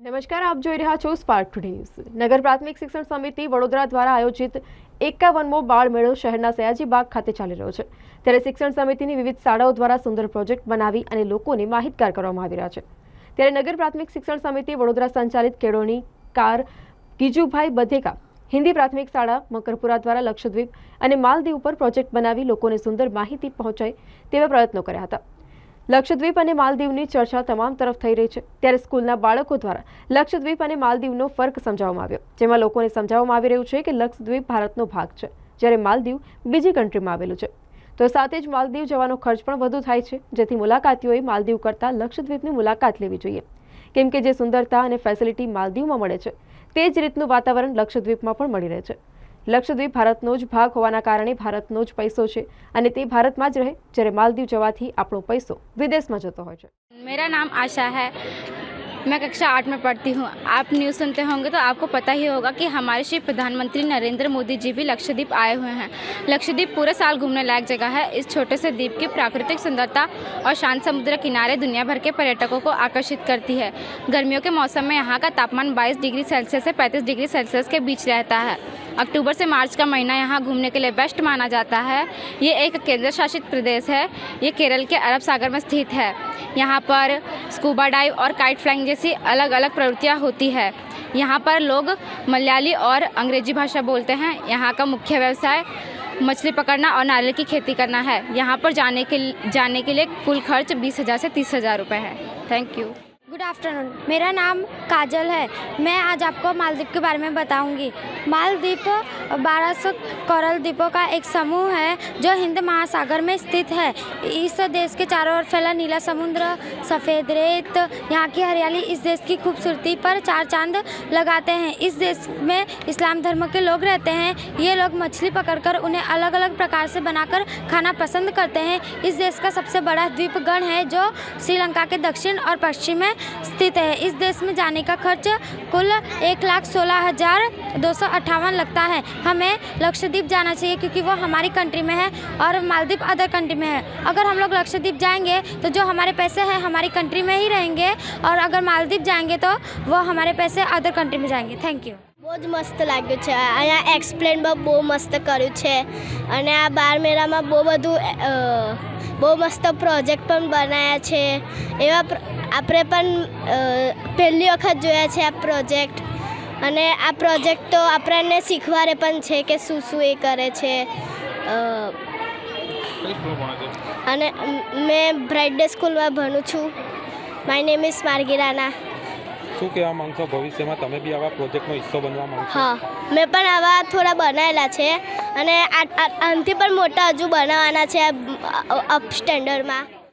નમસ્કાર, આપ જોઈ રહ્યા છો સ્પાર્ક ટુડે ન્યૂઝ નગર પ્રાથમિક શિક્ષણ સમિતિ વડોદરા દ્વારા આયોજિત એકાવનમો બાળ મેળો શહેરના સયાજી બાગ ખાતે ચાલી રહ્યો છે. ત્યારે શિક્ષણ સમિતિની વિવિધ શાળાઓ દ્વારા સુંદર પ્રોજેક્ટ બનાવી અને લોકોને માહિતગાર કરવામાં આવી રહ્યા છે. ત્યારે નગર પ્રાથમિક શિક્ષણ સમિતિ વડોદરા સંચાલિત કેળવણી કાર ગીજુભાઈ બધેકા હિન્દી પ્રાથમિક શાળા મકરપુરા દ્વારા લક્ષદ્વીપ અને માલદીવ ઉપર પ્રોજેક્ટ બનાવી લોકોને સુંદર માહિતી પહોંચાય તેવા પ્રયત્નો કર્યા હતા. લક્ષદ્વીપ અને માલદીવની ચર્ચા તમામ તરફ થઈ રહી છે. ત્યારે સ્કૂલના બાળકો દ્વારા લક્ષદ્વીપ અને માલદીવનો ફર્ક સમજાવવામાં આવ્યો, જેમાં લોકોને સમજાવવામાં આવી રહ્યું છે કે લક્ષદ્વીપ ભારતનો ભાગ છે, જ્યારે માલદીવ બીજી કન્ટ્રીમાં આવેલું છે. તો સાથે જ માલદીવ જવાનો ખર્ચ પણ વધુ થાય છે, જેથી મુલાકાતીઓએ માલદીવ કરતાં લક્ષદ્વીપની મુલાકાત લેવી જોઈએ. કેમ કે જે સુંદરતા અને ફેસિલિટી માલદીવમાં મળે છે, તે જ રીતનું વાતાવરણ લક્ષદ્વીપમાં પણ મળી રહે છે. લક્ષદ્વીપ ભારતનો જ ભાગ હોવાના કારણે ભારતનો જ પૈસો છે અને તે ભારતમાં જ રહે, જ્યારે માલદીવ જવાથી આપણો પૈસો વિદેશમાં જતો હોય છે. મેરા નામ આશા હૈ. मैं कक्षा आठ में पढ़ती हूँ। आप न्यूज़ सुनते होंगे तो आपको पता ही होगा कि हमारे श्री प्रधानमंत्री नरेंद्र मोदी जी भी लक्षद्वीप आए हुए हैं। लक्षद्वीप पूरे साल घूमने लायक जगह है। इस छोटे से द्वीप की प्राकृतिक सुंदरता और शांत समुद्र किनारे दुनिया भर के पर्यटकों को आकर्षित करती है। गर्मियों के मौसम में यहाँ का तापमान 22 डिग्री सेल्सियस से 35 डिग्री सेल्सियस के बीच रहता है। अक्टूबर से मार्च का महीना यहाँ घूमने के लिए बेस्ट माना जाता है। ये एक केंद्र शासित प्रदेश है। ये केरल के अरब सागर में स्थित है। यहाँ पर स्कूबा डाइव और काइट फ्लाइंग जैसी अलग अलग प्रवृत्तियाँ होती है। यहाँ पर लोग मलयाली और अंग्रेज़ी भाषा बोलते हैं। यहाँ का मुख्य व्यवसाय मछली पकड़ना और नारियल की खेती करना है। यहाँ पर जाने के जाने के लिए कुल खर्च बीस हज़ार से तीस हज़ार रुपये है। थैंक यू आफ्टरनून मेरा नाम काजल है। मैं आज आपको मालदीप के बारे में बताऊँगी। बारह सौ कोरल द्वीपों का एक समूह है, जो हिंद महासागर में स्थित है। इस देश के चारों ओर फैला नीला समुद्र, सफ़ेद रेत, यहाँ की हरियाली इस देश की खूबसूरती पर चार चाँद लगाते हैं। इस देश में इस्लाम धर्म के लोग रहते हैं। ये लोग मछली पकड़कर उन्हें अलग अलग प्रकार से बनाकर खाना पसंद करते हैं। इस देश का सबसे बड़ा द्वीपगण है, जो श्रीलंका के दक्षिण और पश्चिम में स्थित है इस देश में जाने का खर्च कुल एक लाख सोलह हज़ार दो सौ अट्ठावन लगता है हमें लक्षद्वीप जाना चाहिए क्योंकि वो हमारी कंट्री में है और मालदीव अदर कंट्री में है अगर हम लोग लक्षद्वीप जाएंगे तो जो हमारे पैसे हैं हमारी कंट्री में ही रहेंगे और अगर मालदीव जाएंगे तो वो हमारे पैसे अदर कंट्री में जाएंगे थैंक यू બહુ જ મસ્ત લાગ્યું છે અહીંયા એક્સપ્લેન પણ બહુ મસ્ત કર્યું છે અને આ બાર મેળામાં બહુ બધું અ, બહુ મસ્ત પ્રોજેક્ટ પણ બનાવ્યા છે. એવા આપણે પણ પહેલી વખત જોયા છે આ પ્રોજેક્ટ. અને આ પ્રોજેક્ટ તો આપણને શીખવાડે પણ છે કે શું શું એ કરે છે. અને મેં બ્રાઇટ ડે સ્કૂલમાં ભણું છું. માય નેમ ઇઝ માર્ગીરાના શું કહેવા માંગશો? ભવિષ્યમાં તમે બી આવા પ્રોજેક્ટનો હિસ્સો બનવા માંગશો? હા મેં પણ આવા થોડા બનાવેલા છે. અને આનાથી પણ મોટા હજુ બનાવવાના છે અપ સ્ટેન્ડર્ડમાં